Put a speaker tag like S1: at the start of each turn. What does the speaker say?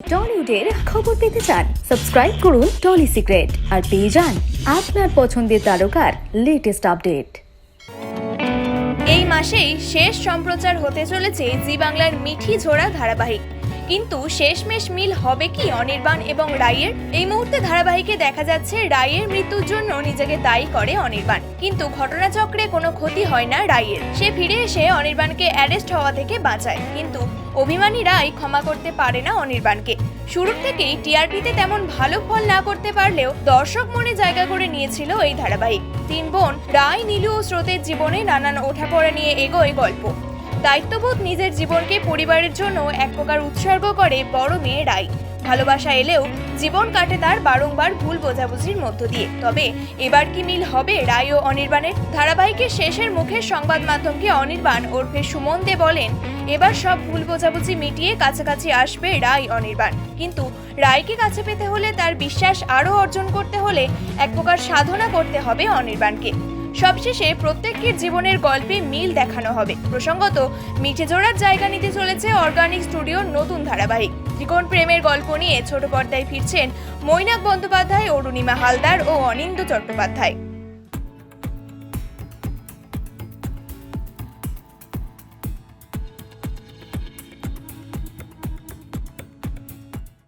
S1: টলিউডের খবর পেতে চান, সাবস্ক্রাইব করুন টলি সিক্রেট আর পেয়ে যান আপনার পছন্দের তারকার লেটেস্ট আপডেট
S2: এই মাসেই শেষ সম্প্রচার হতে চলেছে জি বাংলার মিঠি ঝোড়া ধারাবাহিক। কিন্তু শেষমেশ মিল হবে কি অনির্বাণ এবং রায়ের এই মুহূর্তে ধারাবাহিকে দেখা যাচ্ছে রায়ের মৃত্যুর জন্য নিজেকে দায়ী করে অনির্বাণ। কিন্তু ঘটনাচক্রে কোনো ক্ষতি হয় না রায়ের সে ফিরে এসে অনির্বাণকে অ্যারেস্ট হওয়া থেকে বাঁচায়। কিন্তু অভিমানী রায় ক্ষমা করতে পারে না অনির্বাণকে। শুরুর থেকেই টিআরপিতে তেমন ভালো ফল না করতে পারলেও দর্শক মনে জায়গা করে নিয়েছিল এই ধারাবাহিক। তিন বোন রায় নীলু ও স্রোতের জীবনে নানান ওঠাপড়া নিয়ে এগোয় গল্প। দায়িত্ববোধ নিজের জীবনকে পরিবারের জন্য এক প্রকার উৎসর্গ করে বড় মেয়ে রায় ভালোবাসা এলেও জীবন কাটে তার বারংবার ভুল বোঝাবুঝির মধ্য দিয়ে। তবে এবার কি মিল হবে রায় ও অনির্বাণের? ধারাবাহিকের শেষের মুখে সংবাদ মাধ্যমকে অনির্বাণ ওরফে সুমন দে বলেন, এবার সব ভুল বোঝাবুঝি মিটিয়ে কাছাকাছি আসবে রায় অনির্বাণ। কিন্তু রায়কে কাছে পেতে হলে তার বিশ্বাস আরও অর্জন করতে হলে এক প্রকার সাধনা করতে হবে অনির্বাণকে। সবশেষে প্রত্যেকের জীবনের গল্পে মিল দেখানো হবে। প্রসঙ্গত, মিঠে জোড়ার জায়গা নিতে চলেছে অর্গানিক স্টুডিওর নতুন ধারাবাহিক। ত্রিকোণ প্রেমের গল্প নিয়ে ছোট পর্দায় ফিরছেন মৈনাক বন্দ্যোপাধ্যায়, অরুণিমা হালদার ও অনিন্দ চট্টোপাধ্যায়।